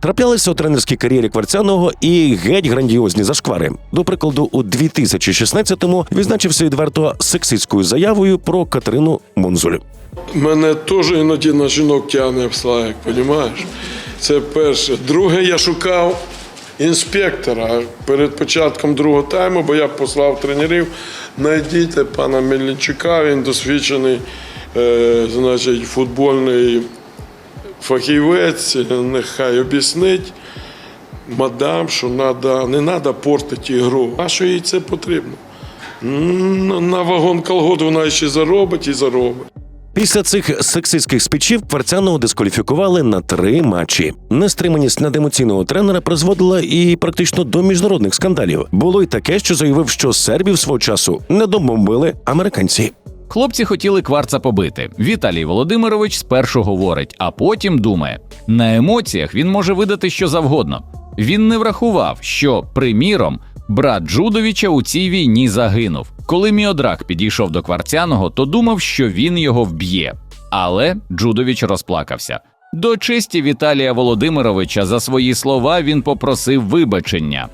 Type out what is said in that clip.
Траплялися у тренерській кар'єрі Кварцяного і геть грандіозні зашквари. До прикладу, у 2016-му відзначився відверто сексистською заявою про Катерину Монзуль. Мене теж іноді на жінок тягне в славик, розумієш? Це перше. Друге, я шукав інспектора перед початком другого тайму, бо я послав тренерів. Найдіть пана Мельничука, він досвідчений, е, значить, футбольний фахівець, нехай об'яснить. Мадам, що надо, не треба портити ігру. А що їй це потрібно? На вагон колгот вона ще заробить і заробить. Після цих сексистських спічів Кварцяного дискваліфікували на три матчі. Нестриманість надемоційного тренера призводила і практично до міжнародних скандалів. Було й таке, що заявив, що сербів свого часу не добомбили американці. Хлопці хотіли кварца побити. Віталій Володимирович спершу говорить, а потім думає: на емоціях він може видати що завгодно. Він не врахував, що, приміром, брат Джудовича у цій війні загинув. Коли Міодрак підійшов до Кварцяного, то думав, що він його вб'є. Але Джудович розплакався. До честі Віталія Володимировича за свої слова він попросив вибачення.